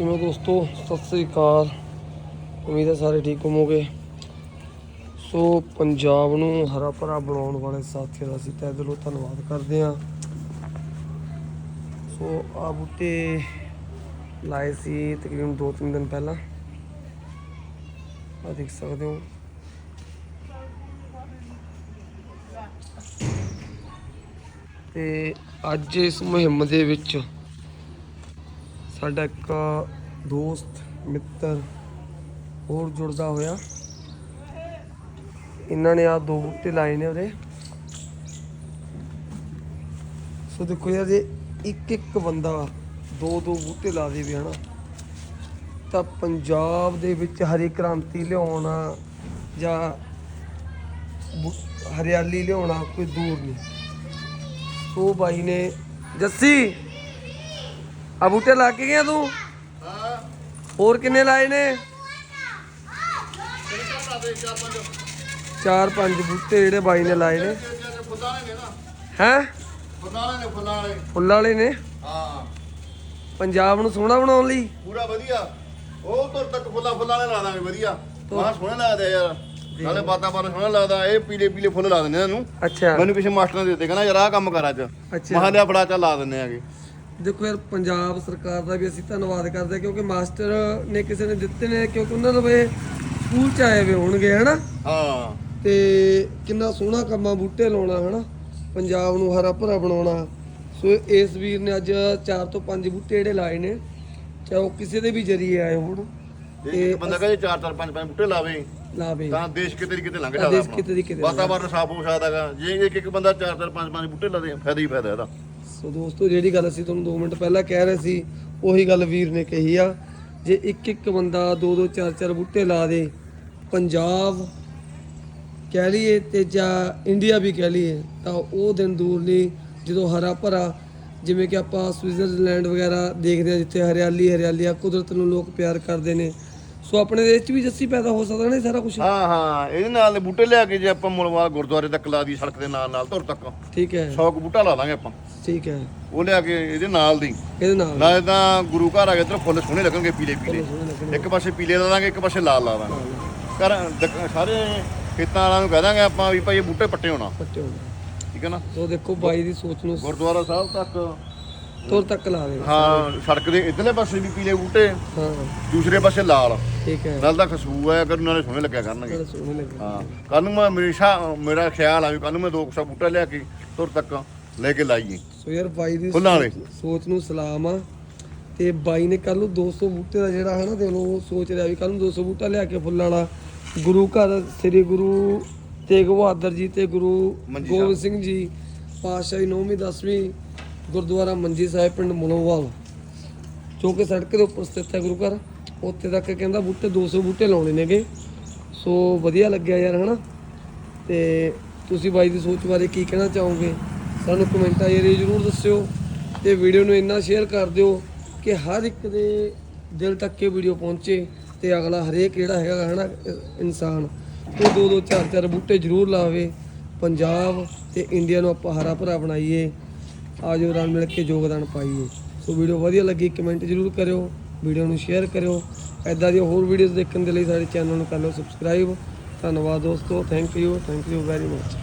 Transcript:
ਕਿਵੇਂ ਦੋਸਤੋ? ਸਤਿ ਸ੍ਰੀ ਅਕਾਲ। ਉਮੀਦ ਹੈ ਸਾਰੇ ਠੀਕ ਹੋਵੋਗੇ। ਸੋ ਪੰਜਾਬ ਨੂੰ ਹਰਾ ਭਰਾ ਬਣਾਉਣ ਵਾਲੇ ਸਾਥੀਆਂ ਦਾ ਅਸੀਂ ਤਹਿ ਦਿਲੋਂ ਧੰਨਵਾਦ ਕਰਦੇ ਹਾਂ। ਸੋ ਆ ਬੂਟੇ ਲਾਏ ਸੀ ਤਕਰੀਬਨ 2-3 ਦਿਨ ਪਹਿਲਾਂ। ਆ ਦੇਖ ਸਕਦੇ ਹੋ। ਤੇ ਅੱਜ ਇਸ ਮੁਹਿੰਮ ਦੇ ਵਿੱਚ ਸਾਡਾ ਇੱਕ ਦੋਸਤ, ਮਿੱਤਰ ਹੋਰ ਜੁੜਦਾ ਹੋਇਆ। ਇਹਨਾਂ ਨੇ ਆ ਦੋ ਬੂਟੇ ਲਾਏ ਨੇ ਉਹਦੇ। ਸੋ ਦੇਖੋ ਯਾਰ, ਜੇ ਇੱਕ ਇੱਕ ਬੰਦਾ ਦੋ ਦੋ ਬੂਟੇ ਲਾ ਦੇਵੇ ਹਨਾ। ਤਾਂ ਪੰਜਾਬ ਦੇ ਵਿੱਚ ਹਰੀ ਕ੍ਰਾਂਤੀ ਲਿਆਉਣਾ ਜਾਂ ਹਰਿਆਲੀ ਲਿਆਉਣਾ ਕੋਈ ਦੂਰ ਨਹੀਂ। ਸੋ ਬਾਈ ਨੇ, ਜੱਸੀ! ਆ ਬੂਟੇ ਲਾ ਕੇ ਗਿਆ ਤੂੰ? ਹੋਰ ਕਿੰਨੇ ਲਾਏ ਨੇ? ਚਾਰ ਪੰਜ ਬੂਟੇ ਜਿਹੜੇ ਬਾਈ ਨੇ ਲਾਏ ਨੇ। ਹੈ? ਫੁੱਲਾਂ ਵਾਲੇ ਨੇ। ਫੁੱਲਾਂ ਵਾਲੇ ਫੁੱਲਾਂ ਵਾਲੇ ਨੇ ਹਾਂ ਪੰਜਾਬ ਨੂੰ ਸੋਹਣਾ ਬਣਾਉਣ ਲਈ। ਪੂਰਾ ਵਧੀਆ ਉਹ ਤੁਰ ਤੱਕ ਫੁੱਲਾਂ ਫੁੱਲਾਂ ਵਾਲੇ ਲਾ ਦਾਂਗੇ ਵਧੀਆ ਬਾਹਰ ਸੋਹਣੇ ਲੱਗਦੇ ਯਾਰ। ਨਾਲੇ ਵਾਤਾਵਰਨ ਸੋਹਣਾ ਲੱਗਦਾ ਇਹ ਪੀਲੇ ਪੀਲੇ ਫੁੱਲ ਲਾ ਦਿੰਦੇ ਇਹਨਾਂ। ਨੂੰ ਅੱਛਾ। ਮੈਨੂੰ ਕਿਸੇ ਮਾਸਟਰ ਨੇ ਦਿੱਤੇ ਕਹਿੰਦਾ ਯਾਰ ਆਹ ਕੰਮ ਕਰ ਅੱਜ। ਅੱਛਾ। ਮਹਾਂ ਲਿਆ ਬੜਾ ਚੱਲ ਲਾ ਦਿੰਦੇ ਆਗੇ ਦੇਖੋ ਯਾਰ ਪੰਜਾਬ ਸਰਕਾਰ ਦਾ ਵੀ ਅਸੀਂ ਧੰਨਵਾਦ ਕਰਦੇ ਹਾਂ ਕਿਉਂਕਿ ਮਾਸਟਰ ਨੇ ਕਿਸੇ ਨੇ ਦਿੱਤੇ ਨੇ ਕਿਉਂਕਿ ਉਹਨਾਂ ਨੂੰ ਵੇ ਸਕੂਲ ਚ ਆਏ ਵੇ ਹੋਣਗੇ ਹਨਾ? ਹਾਂ। ਤੇ ਕਿੰਨਾ ਸੋਹਣਾ ਕੰਮਾਂ ਬੂਟੇ ਲਾਉਣਾ ਹਨਾ? ਪੰਜਾਬ ਨੂੰ ਹਰਾ ਭਰਾ ਬਣਾਉਣਾ। ਸੋ ਇਸ ਵੀਰ ਨੇ ਅੱਜ 4 ਤੋਂ 5 ਬੂਟੇ ਜਿਹੜੇ ਲਾਏ ਨੇ ਚਾਹੇ ਉਹ ਕਿਸੇ ਦੇ ਵੀ ਜਰੀਏ ਆਏ ਹੋਣ। ਇੱਕ ਬੰਦਾ ਕਹੇ ਚਾਰ ਚਾਰ ਪੰਜ ਪੰਜ ਬੂਟੇ ਲਾਵੇ। ਲਾਵੇ। ਤਾਂ ਦੇਸ਼ ਕਿਤੇ ਦੀ ਕਿਤੇ ਲੰਘ ਤਾਂ ਜਾਂਦਾ ਦੇਸ਼। ਕਿਤੇ ਦੀ ਕਿਤੇ ਵਾਤਾਵਰਨ ਸਾਫ਼ ਹੋ ਸਕਦਾਗਾ ਜੇ ਇੱਕ ਇੱਕ ਬੰਦਾ ਚਾਰ ਚਾਰ ਪੰਜ ਪੰਜ ਬੂਟੇ ਲਾਦੇ ਫਾਇਦਾ ਹੀ ਫਾਇਦਾ ਇਹਦਾ। ਸੋ ਦੋਸਤੋ, ਜਿਹੜੀ ਗੱਲ ਅਸੀਂ ਤੁਹਾਨੂੰ 2 ਮਿੰਟ ਪਹਿਲਾਂ ਕਹਿ ਰਹੇ ਸੀ, ਉਹੀ ਗੱਲ ਵੀਰ ਨੇ ਕਹੀ ਆ। ਜੇ ਇੱਕ ਇੱਕ ਬੰਦਾ ਦੋ ਦੋ ਚਾਰ ਚਾਰ ਬੂਟੇ ਲਾ ਦੇ, ਪੰਜਾਬ ਕਹਿ ਲਈਏ ਤੇ ਜਾਂ ਇੰਡੀਆ ਵੀ ਕਹਿ ਲਈਏ, ਤਾਂ ਉਹ ਦਿਨ ਦੂਰ ਨਹੀਂ, ਜਦੋਂ ਹਰਾ ਭਰਾ, ਜਿਵੇਂ ਕਿ ਆਪਾਂ ਸਵਿਟਜ਼ਰਲੈਂਡ ਵਗੈਰਾ ਦੇਖਦੇ ਆ, ਜਿੱਥੇ ਹਰਿਆਲੀ ਹਰਿਆਲੀ ਆ ਕੁਦਰਤ ਨੂੰ ਲੋਕ ਪਿਆਰ ਕਰਦੇ ਨੇ ਸੋ ਆਪਣੇ ਦੇਸ਼ 'ਚ ਵੀ ਜੱਸੀ ਪੈਦਾ ਹੋ ਸਕਦਾ ਨਾ ਸਾਰਾ ਕੁਝ ਹਾਂ ਹਾਂ ਇਹਦੇ ਨਾਲ ਦੇ ਬੂਟੇ ਲਿਆ ਕੇ ਜੇ ਆਪਾਂ ਮੁਲਵਾ ਗੁਰਦੁਆਰੇ ਤੱਕ ਲਾ ਦੀ ਸੜਕ ਦੇ ਨਾਲ ਨਾਲ ਧੁਰ ਤੱਕ। ਠੀਕ ਹੈ। 100 ਕੁ ਬੂਟਾ ਲਾ ਦਾਂਗੇ ਆਪਾਂ। ਠੀਕ ਹੈ। ਉਹ ਲਿਆ ਕੇ ਇਹਦੇ ਨਾਲ ਦੀ। ਇਹਦੇ ਨਾਲ। ਨਾਲੇ ਤਾਂ ਗੁਰੂ ਘਰ ਆ ਗਏ ਇੱਧਰ ਫੁੱਲ ਸੋਹਣੇ ਲੱਗਣਗੇ ਪੀਲੇ ਪੀਲੇ। ਇੱਕ ਪਾਸੇ ਪੀਲੇ ਲਾ ਦਾਂਗੇ ਇੱਕ ਪਾਸੇ ਲਾਲ ਲਾ ਦਾਂਗੇ। ਦ- ਸਾਰੇ ਖੇਤਾਂ ਵਾਲਿਆਂ ਨੂੰ ਕਹਿ ਦਾਂਗੇ ਆਪਾਂ ਵੀ ਭਾਈ ਇਹ ਬੂਟੇ ਪੱਟੇ ਹੋਣਾ। ਪੱਟੇ ਹੋਣੇ। ਠੀਕ ਹੈ ਨਾ? ਸੋ ਦੇਖੋ ਬਾਈ ਦੀ ਸੋਚ ਨੂੰ ਗੁਰਦੁਆਰਾ ਸਾਹਿਬ ਤੱਕ ਤੁਰ ਤੱਕ ਲਾ ਦੇ ਹਾਂ ਸੜਕ ਦੇ ਇਧਰਲੇ ਪਾਸੇ ਵੀ ਪੀਲੇ ਬੂਟੇ ਹਾਂ। ਦੂਸਰੇ ਪਾਸੇ ਲਾਲ। ਠੀਕ ਹੈ। ਨਾਲ ਦਾ ਖਸ਼ਬੂ ਆਇਆ ਕਰੂ ਨਾਲੇ ਸੋਹਣੇ ਲੱਗਿਆ ਕਰਨਗੇ। ਬੜਾ ਸੋਹਣੇ ਲੱਗੇ ਹਾਂ ਕੱਲ ਨੂੰ ਮੈਂ ਮੇਰੀ ਮੇਰਾ ਖਿਆਲ ਆ ਵੀ ਕੱਲ ਨੂੰ ਮੈਂ ਦੋ ਕੁ ਸੌ ਬੂਟਾ ਲਿਆ ਕੇ ਤੁਰ ਤੱਕ ਲੈ ਕੇ ਲਾਈਏ। ਸੋ ਯਾਰ ਬਾਈ ਦੀ ਫੁੱਲਾਂ ਵਾਲੇ। ਸੋਚ ਨੂੰ ਸਲਾਮ ਆ। ਤੇ ਬਾਈ ਨੇ ਕੱਲ ਨੂੰ 200 ਬੂਟੇ ਦਾ ਜਿਹੜਾ ਹੈ ਨਾ ਤੇ ਉਹ ਸੋਚ ਰਿਹਾ ਵੀ ਕੱਲ ਨੂੰ 200 ਬੂਟਾ ਲਿਆ ਕੇ ਫੁੱਲਾਂ ਵਾਲਾ। ਗੁਰੂ ਘਰ ਸ੍ਰੀ ਗੁਰੂ ਤੇਗ ਬਹਾਦਰ ਜੀ ਤੇ ਗੁਰੂ ਗੋਬਿੰਦ ਸਿੰਘ ਜੀ ਪਾਤਸ਼ਾਹੀ ਨੌਵੀਂ ਦਸਵੀਂ ਗੁਰਦੁਆਰਾ ਮੰਜੀ ਸਾਹਿਬ ਪਿੰਡ ਮਲੋਵਾਲ, ਜੋ ਕਿ ਸੜਕ ਦੇ ਉੱਪਰ ਸਥਿਤ ਹੈ ਗੁਰੂ ਘਰ। ਉੱਥੇ ਤੱਕ ਕਹਿੰਦਾ ਬੂਟੇ 200 ਬੂਟੇ ਲਾਉਣੇ ਨੇਗੇ। ਸੋ ਵਧੀਆ ਲੱਗਿਆ ਯਾਰ, ਹਨਾ? ਤੇ ਤੁਸੀਂ ਬਾਈ ਦੀ ਸੋਚ ਬਾਰੇ ਕੀ ਕਹਿਣਾ ਚਾਹੋਗੇ? ਸਾਨੂੰ ਕਮੈਂਟਾਂ ਜਰੀਏ ਜਰੂਰ ਦੱਸਿਓ। ਤੇ ਵੀਡੀਓ ਨੂੰ ਇੰਨਾ ਸ਼ੇਅਰ ਕਰ ਦਿਓ ਕਿ ਹਰ ਇੱਕ ਦੇ ਦਿਲ ਤੱਕ ਇਹ ਵੀਡੀਓ ਪਹੁੰਚੇ ਤੇ ਅਗਲਾ ਹਰੇਕ ਜਿਹੜਾ ਹੈਗਾ, ਹਨਾ, ਇ- ਇਨਸਾਨ, ਉਹ ਦੋ ਦੋ ਚਾਰ ਚਾਰ ਬੂਟੇ ਜਰੂਰ ਲਾਵੇ। ਪੰਜਾਬ ਤੇ ਇੰਡੀਆ ਨੂੰ ਆਪਾਂ ਹਰਾ ਭਰਾ ਬਣਾਈਏ। ਆਜੋ ਰਲ ਮਿਲ ਕੇ ਯੋਗਦਾਨ ਪਾਈਏ। ਸੋ ਵੀਡੀਓ ਵਧੀਆ ਲੱਗੀ ਕਮੈਂਟ ਜਰੂਰ ਕਰਿਓ ਵੀਡੀਓ ਨੂੰ ਸ਼ੇਅਰ ਕਰਿਓ। ਐਦਾਂ ਦੀਆਂ ਹੋਰ ਵੀਡੀਓਜ਼ ਦੇਖਣ ਦੇ ਲਈ ਸਾਡੇ ਚੈਨਲ ਨੂੰ ਕਰ ਲਓ ਸਬਸਕ੍ਰਾਈਬ ਧੰਨਵਾਦ ਦੋਸਤੋ thank you thank you very much